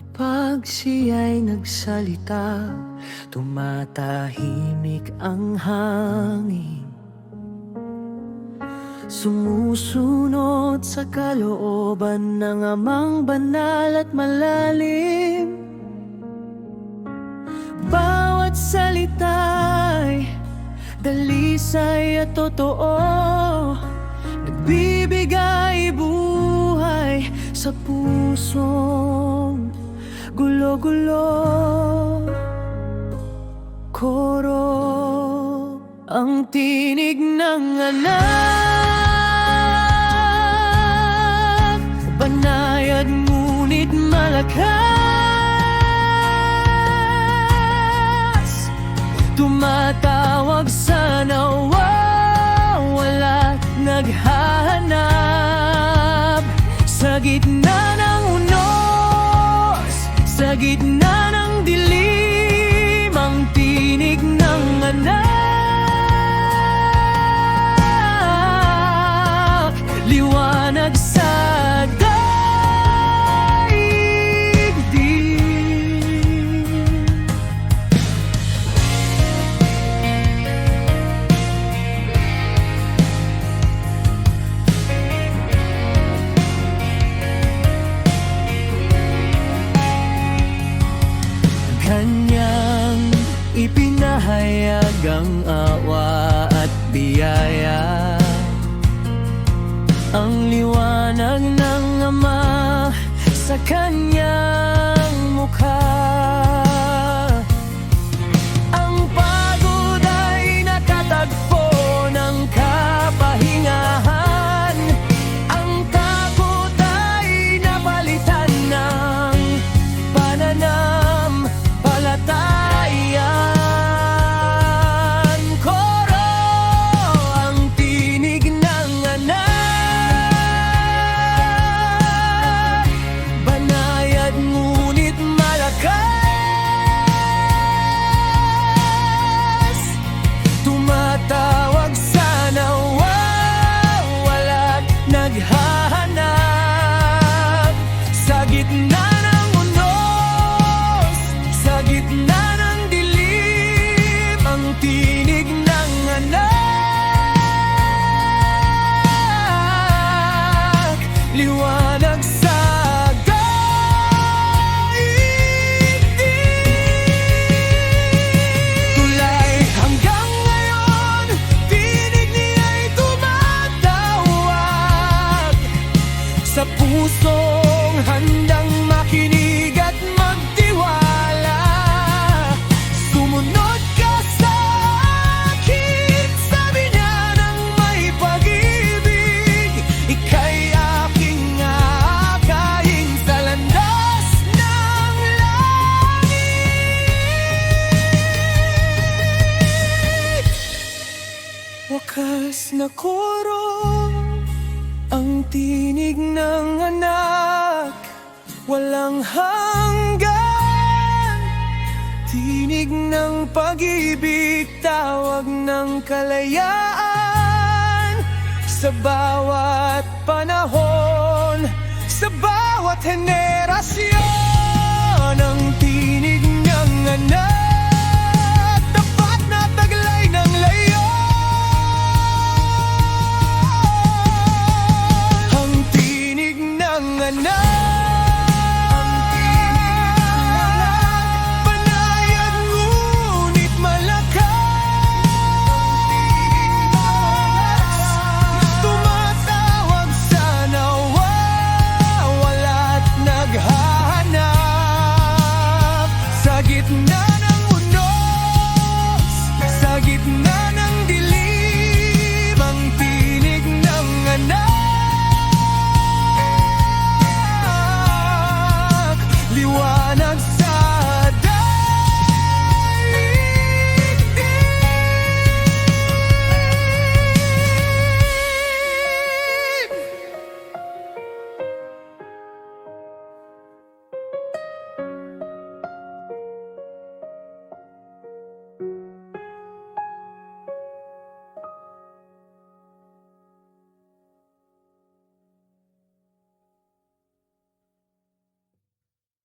Pag siya'y nagsalita Tumatahimik ang hangin. Sumusunod sa kalooban ng amang banal at malalim. Bawat salita'y dalisay at totoo. Nagbibigay buhay sa pusong gulo-gulo. Koro ang tinig ng anak. Banayad ngunit malakas. Tumatawag sa nawawala Naghahanap. Sa gitna ng gitna ipinahayag ang awa at biyaya. Ang liwanag ng Ama sa kanyang pusong handang makinig at magtiwala. Sumunod ka sa akin Sabi niya ng may pag-ibig. Ika'y aking aakayin Sa landas ng langit. Wakas na koro ang tinig ng anak Walang hanggan. Tinig ng pag-ibig Tawag ng kalayaan. Sa bawat panahon Sa bawat henerasyon